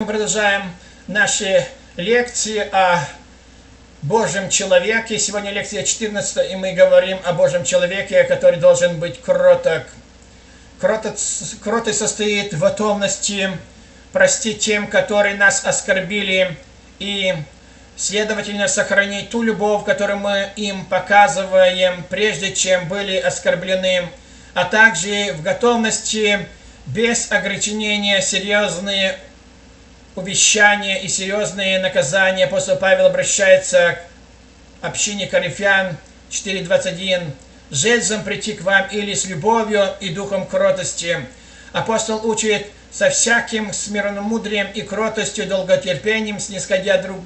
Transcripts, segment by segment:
Мы продолжаем наши лекции о Божьем человеке. Сегодня лекция 14, и мы говорим о Божьем человеке, который должен быть кроток. Кротость, кротость состоит в готовности простить тем, которые нас оскорбили, и, следовательно, сохранить ту любовь, которую мы им показываем, прежде чем были оскорблены, а также в готовности без ограничения серьезные увещания и серьезные наказания. Апостол Павел обращается к общине Коринфян 4.21. «Жезлом прийти к вам или с любовью и духом кротости». Апостол учит со всяким смиренномудрием и кротостью, долготерпением, снисходя друг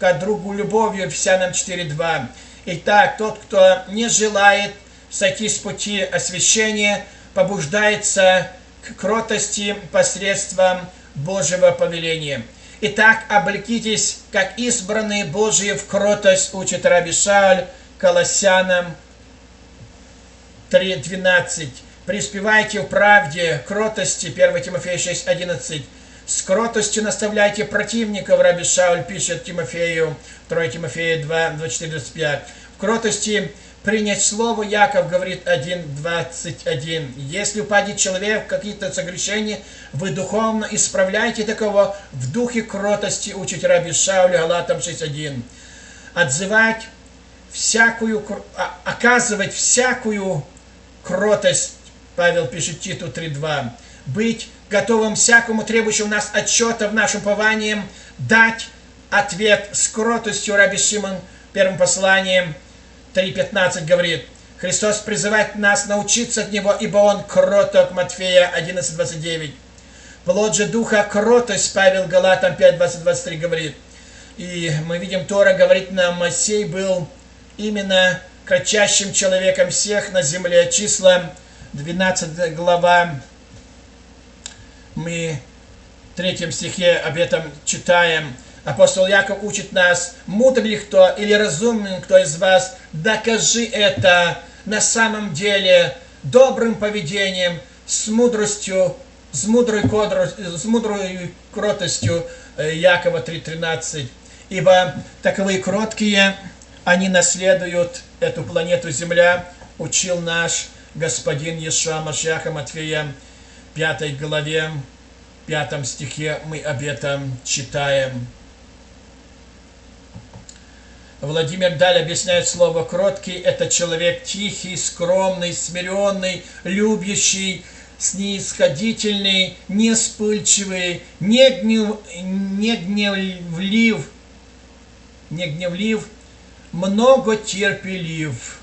к другу любовью. Ефесянам 4.2. Итак, тот, кто не желает сойти с пути освящения, побуждается к кротости посредством Божьего повеления. Итак, облекитесь, как избранные Божьи в кротость, учит Раби Шааль Колоссянам 3.12. Преуспевайте в правде, кротости, 1 Тимофея 6.11. С кротостью наставляйте противников, Раби Шауль пишет Тимофею, 2 Тимофея 2, 24, 25. В кротости принять слово, Яков говорит 1.21. Если упадет человек в какие-то согрешения, вы духовно исправляйте такого в духе кротости, учить Раби Шаулю Галатам 6.1. Отзывать всякую, а, оказывать всякую кротость, Павел пишет Титу 3.2. Быть готовым всякому требующему нас отчета в нашем повании, дать ответ с кротостью Раби Шимон первым посланием 3.15 говорит, Христос призывает нас научиться от Него, ибо Он кроток, Матфея 11.29. Плод же Духа кротость, Павел Галатам 5.20-23 говорит. И мы видим, Тора говорит нам, Моисей был именно кратчайшим человеком всех на земле. Числа 12 глава, мы в третьем стихе об этом читаем. Апостол Яков учит нас, мудр ли кто или разумный кто из вас, докажи это на самом деле добрым поведением, с мудростью, с мудрой, кодро, с мудрой кротостью э, Якова 3.13. Ибо таковые кроткие, они наследуют эту планету Земля, учил наш господин Ешуа Машьяха Матфея 5 главе, 5 стихе мы об этом читаем. Владимир Даль объясняет слово «кроткий» – это человек тихий, скромный, смиренный, любящий, снисходительный, не вспыльчивый, не, гнев, не гневлив, не гневлив, много терпелив.